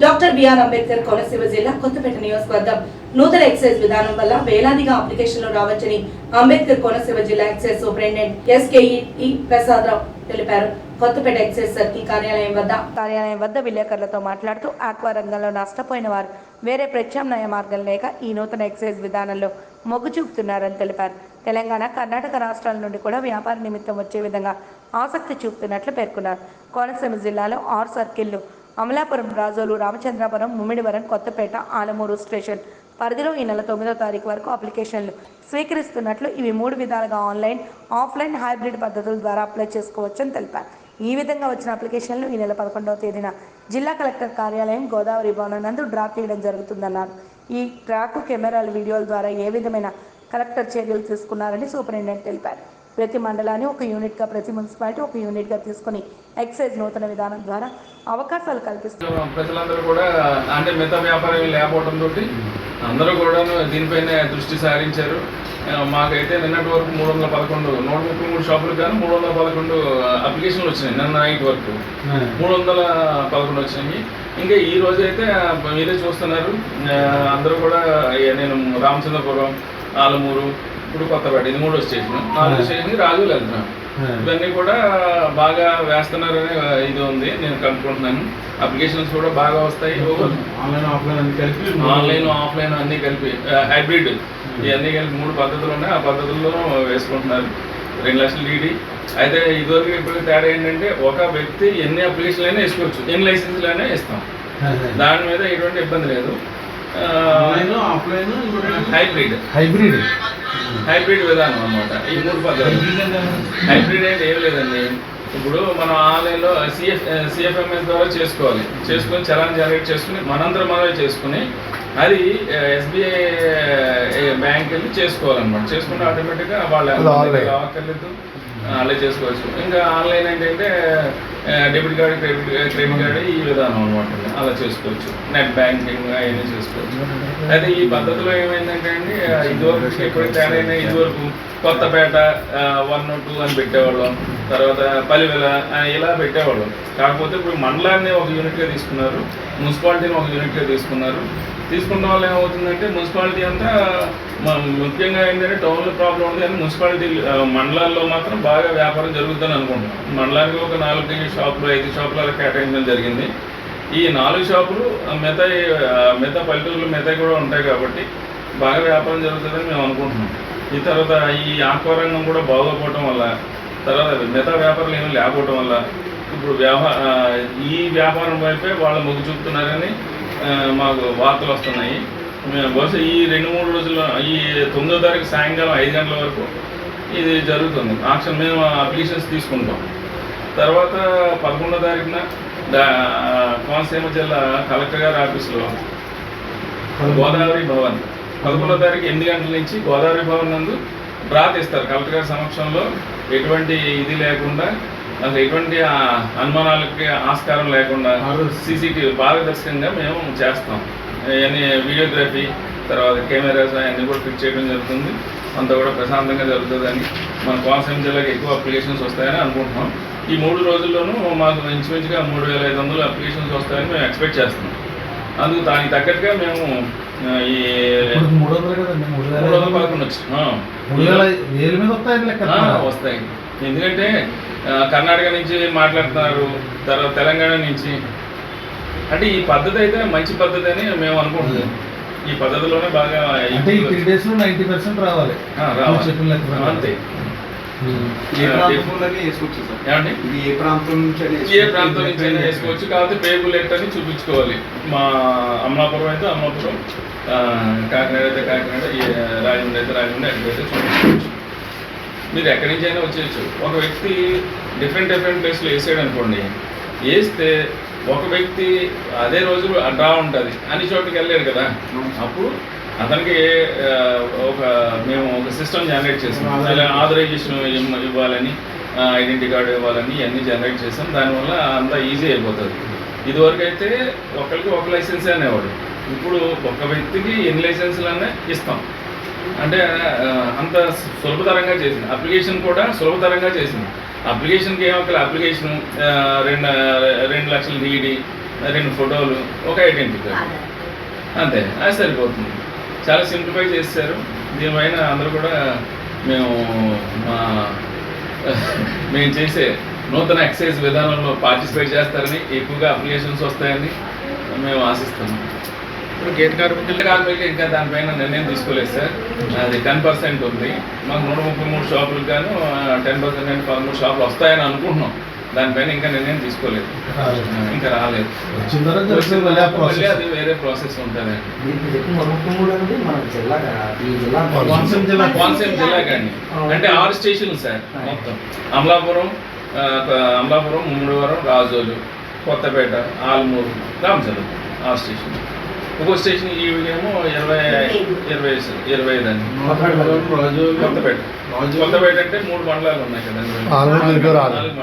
Doctor BR Ambedkar Konaseema జిల్లా కొత్తపేట నియోజకవర్గం నూతన ఎక్సైజ్ విధానం వల్ల వేలాదిగా అప్లికేషన్లు రావచ్చని అంబేద్కర్ కోనసీమ జిల్లా ఎక్సైజ్ సూపరింటెండెంట్ ఎస్కేఈ ప్రసాదరావు తెలిపారు. కొత్తపేట ఎక్సైజ్ సర్కిల్ కార్యాలయం వద్ద కార్యాలయం వద్ద విలేకరులతో మాట్లాడుతూ ఆక్వా రంగంలో నష్టపోయిన వారు వేరే ప్రత్యామ్నాయ మార్గం లేక ఈ నూతన ఎక్సైజ్ విధానంలో మొగ్గు చూపుతున్నారని తెలిపారు. తెలంగాణ కర్ణాటక రాష్ట్రాల నుండి కూడా వ్యాపార నిమిత్తం వచ్చే విధంగా ఆసక్తి చూపుతున్నట్లు పేర్కొన్నారు. కోనసీమ జిల్లాలో ఆరు సర్కిళ్ళు అమలాపురం రాజోలు రామచంద్రాపురం ముమ్మిడివరం కొత్తపేట ఆలమూరు స్టేషన్. పరిధిలో ఈ నెల తొమ్మిదో తారీఖు వరకు అప్లికేషన్లు స్వీకరిస్తున్నట్లు ఇవి మూడు విధాలుగా ఆన్లైన్ ఆఫ్లైన్ హైబ్రిడ్ పద్ధతుల ద్వారా అప్లై చేసుకోవచ్చని తెలిపారు. ఈ విధంగా వచ్చిన అప్లికేషన్లు ఈ నెల పదకొండవ తేదీన జిల్లా కలెక్టర్ కార్యాలయం గోదావరి భవనం నందు డ్రా తీయడం జరుగుతుందన్నారు. ఈ డ్రాకు కెమెరాల వీడియోల ద్వారా ఏ విధమైన కలెక్టర్ చర్యలు తీసుకున్నారని సూపరింటెండెంట్ తెలిపారు. ప్రతి మండలాన్ని ఒక యూనిట్గా ప్రతి మున్సిపాలిటీ ఒక యూనిట్గా తీసుకుని ఎక్సైజ్ నూతన విధానం ద్వారా అవకాశాలు కల్పిస్తారు ప్రజలందరూ కూడా అంటే మిగతా వ్యాపారం లేకపోవడంతో అందరూ కూడా దీనిపైన దృష్టి సారించారు. మాకైతే నిన్నటి వరకు మూడు వందల పదకొండు నూట ముప్పై మూడు షాపులకు కానీ మూడు వందల పదకొండు అప్లికేషన్లు వచ్చినాయి నిన్న నైట్ వరకు. మూడు వందల పదకొండు వచ్చినాయి. ఇంకా ఈ రోజు అయితే మీరే చూస్తున్నారు. అందరూ కూడా నేను రామచంద్రపురం ఆలమూరు ఇప్పుడు కొత్తపేట ఇది మూడో స్టేషన్ నాలుగో స్టేషన్ రాజులు వెళ్తున్నాను ఇవన్నీ కూడా బాగా వేస్తున్నారని ఇది ఉంది. నేను కనుక్కుంటున్నాను. అప్లికేషన్స్ కూడా బాగా వస్తాయి. ఆన్లైన్ ఆఫ్లైన్ అన్ని కలిపి ఆన్లైన్ ఆఫ్లైన్ అన్నీ కలిపి హైబ్రిడ్. ఇవన్నీ కలిపి మూడు పద్ధతులు ఉన్నాయి. ఆ పద్ధతుల్లో వేసుకుంటున్నారు. రెండు లక్షలు డీడీ అయితే ఇదివరకు ఇప్పుడు తేడా ఏంటంటే ఒక వ్యక్తి ఎన్ని అప్లికేషన్లు అయినా వేసుకోవచ్చు. ఎన్ని లైసెన్స్లు అయినా ఇస్తాం దాని మీద ఎటువంటి ఇబ్బంది లేదు. Offline hybrid. హైబ్రిడ్. హైబ్రిడ్ విధానం అన్నమాట. ఈ మూడు పద్ధతులు. హైబ్రిడ్ అంటే ఏం లేదండి. ఇప్పుడు మనం ఆన్లైన్లో సిఎఫ్ సిఎఫ్ఎంఎస్ ద్వారా చేసుకోవాలి. చేసుకొని చలాన్ జనరేట్ చేసుకుని మనందరం మనమే చేసుకుని అది ఎస్బీఐ బ్యాంక్ వెళ్ళి చేసుకోవాలన్నమాట. చేసుకుంటే ఆటోమేటిక్గా వాళ్ళు. అక్కర్లేదు అలా చేసుకోవచ్చు. ఇంకా ఆన్లైన్ ఏంటంటే debit card credit credit card ఈ విధానం అనమాట అలా చేసుకోవచ్చు. నెట్ బ్యాంకింగ్ అవన్నీ చేసుకోవచ్చు. అయితే ఈ పద్ధతిలో ఏమైందంటే అండి ఇదివరకు ఎప్పుడు తేడా అయినా ఇదివరకు కొత్తపేట వన్ టూ అని పెట్టేవాళ్ళం. తర్వాత పలివెల ఇలా పెట్టేవాళ్ళం. కాకపోతే ఇప్పుడు మండలాన్ని ఒక యూనిట్గా తీసుకున్నారు మున్సిపాలిటీని ఒక యూనిట్గా తీసుకున్నారు. తీసుకున్న వల్ల ఏమవుతుందంటే మున్సిపాలిటీ అంతా ముఖ్యంగా ఏంటంటే టౌన్లో ప్రాబ్లం ఉంది కానీ మున్సిపాలిటీ మండలాల్లో మాత్రం బాగా వ్యాపారం జరుగుతుందని అనుకుంటున్నాం. మండలానికి ఒక నాలుగు షాపులు ఐదు షాపులు అలా కేటాయించడం జరిగింది. ఈ నాలుగు షాపులు మిగతా మిగతా పల్లెటూరులు మిగతా కూడా ఉంటాయి కాబట్టి బాగా వ్యాపారం జరుగుతుందని మేము అనుకుంటున్నాం. ఈ తర్వాత ఈ ఆక్వా కూడా బాగోపోవటం వల్ల తర్వాత మిగతా వ్యాపారాలు ఏమీ లేకపోవటం వల్ల ఇప్పుడు వ్యాపార ఈ వ్యాపారం వైపే వాళ్ళు మొగ్గు చూపుతున్నారని మాకు వార్తలు వస్తున్నాయి. మేము బహుశా ఈ రెండు మూడు రోజుల్లో ఈ తొమ్మిదో తారీఖు సాయంకాలం ఐదు గంటల వరకు ఇది జరుగుతుంది. ఆక్షన్ మేము అప్లికేషన్స్ తీసుకుంటాం. తర్వాత పదకొండో తారీఖున కోనసీమ జిల్లా కలెక్టర్ గారి ఆఫీస్లో గోదావరి భవన్. పదకొండో తారీఖు ఎనిమిది గంటల నుంచి గోదావరి భవన్ నందు డ్రా తీస్తారు కలెక్టర్ గారి సమక్షంలో ఎటువంటి ఇది లేకుండా అసలు ఎటువంటి అనుమానాలకి ఆస్కారం లేకుండా సీసీటీవీ పారదర్శకంగా మేము చేస్తాం. అవన్నీ వీడియోగ్రఫీ తర్వాత కెమెరాస్ అవన్నీ కూడా ఫిక్స్ చేయడం జరుగుతుంది. అంతా కూడా ప్రశాంతంగా జరుగుతుందని మన కోనసీమ జిల్లాకి ఎక్కువ అప్లికేషన్స్ వస్తాయని అనుకుంటున్నాం. ఈ మూడు రోజుల్లోనూ మాకు ఇంచుమించుగా మూడు వేల ఐదు వందలు అప్లికేషన్స్ వస్తాయని మేము ఎక్స్పెక్ట్ చేస్తున్నాం. అందుకు దానికి తగ్గట్టుగా మేము ఈ మూడు వందలు కదండి మూడు మూడు వందల వేల పదకొండు వచ్చి మూడు వేల వేల మీద వస్తాయండి లెక్క వస్తాయి. ఎందుకంటే కర్ణాటక నుంచి మాట్లాడుతున్నారు తర్వాత తెలంగాణ నుంచి. అంటే ఈ పద్ధతి అయితే మంచి పద్ధతి అని మేము అనుకుంటున్నాం. ఈ పద్ధతిలోనే బాగా అంటే ఈ త్రీ డేస్లో నైన్టీ పర్సెంట్ రావాలి. అంతే. ఏ ఇది ఏ ప్రాంతం నుంచి ఏ ప్రాంతం నుంచి అయినా వేసుకోవచ్చు. కాకపోతే పేపు లెట్ అని చూపించుకోవాలి. మా అమలాపురం అయితే అమలాపురం. కాకినాడ అయితే కాకినాడ. రాజమండ్రి అయితే రాజమండ్రి ఎక్కడైతే చూపించుకోవచ్చు. మీరు ఎక్కడి నుంచి అయినా వచ్చేయచ్చు. ఒక వ్యక్తి డిఫరెంట్ డిఫరెంట్ ప్లేస్లో వేసాడు అనుకోండి వేస్తే ఒక వ్యక్తి అదే రోజు డ్రా ఉంటుంది. అన్ని చోట్లకి వెళ్ళాడు కదా. అప్పుడు అతనికి ఒక మేము ఒక సిస్టమ్ జనరేట్ చేసాం. అలా ఆథరైజేషన్ ఇవ్వ- ఇవ్వాలని ఐడెంటిటీ కార్డు ఇవ్వాలని ఇవన్నీ జనరేట్ చేసాం. దానివల్ల అంతా ఈజీ అయిపోతుంది. ఇదివరకు అయితే ఒకరికి ఒక లైసెన్స్ అనేవాడు. ఇప్పుడు ఒక వ్యక్తికి ఎన్ని లైసెన్సులు అనే ఇస్తాం. అంటే అంత సులభతరంగా చేసింది. అప్లికేషన్ కూడా సులభతరంగా చేసింది. అప్లికేషన్కి ఏమొకరు అప్లికేషన్ రెండు రెండు లక్షల డీడీ రెండు ఫోటోలు ఒక ఐడెంటిటీ కార్డు అంతే. అది సరిపోతుంది. చాలా సింప్లిఫై చేశారు. దీనిపైన అందరూ కూడా మేము మా మేము చేసే నూతన ఎక్సైజ్ విధానంలో పార్టిసిపేట్ చేస్తారని ఎక్కువగా అప్లికేషన్స్ వస్తాయని మేము ఆశిస్తున్నాం. ఇప్పుడు గేట్ కార్మికులు కార్మికులు ఇంకా దానిపైన నిర్ణయం తీసుకోలేదు సార్. అది టెన్ పర్సెంట్ ఉంది. మాకు నూట ముప్పై మూడు షాపులు గాను టెన్ పర్సెంట్ పదమూడు షాపులు వస్తాయని అనుకుంటున్నాం. దానిపైన ఇంకా నిర్ణయం తీసుకోలేదు. ఇంకా రాలేదు. మళ్ళీ అది వేరే ప్రాసెస్ జిల్లా కోనసీమ జిల్లా. అంటే ఆరు స్టేషన్లు సార్ మొత్తం. అమలాపురం అమలాపురం ముమ్మడివరం రాజోలు కొత్తపేట ఆల్మూరు రామచంద్రం ఆరు స్టేషన్ ఒక్కో స్టేషన్ ఈ ఏమో ఇరవై ఇరవై ఇరవై ఐదు అండి. కొత్తపేట. కొత్తపేట. అంటే మూడు మండలాలు ఉన్నాయి కదండి. నాలుగు మండలాలు.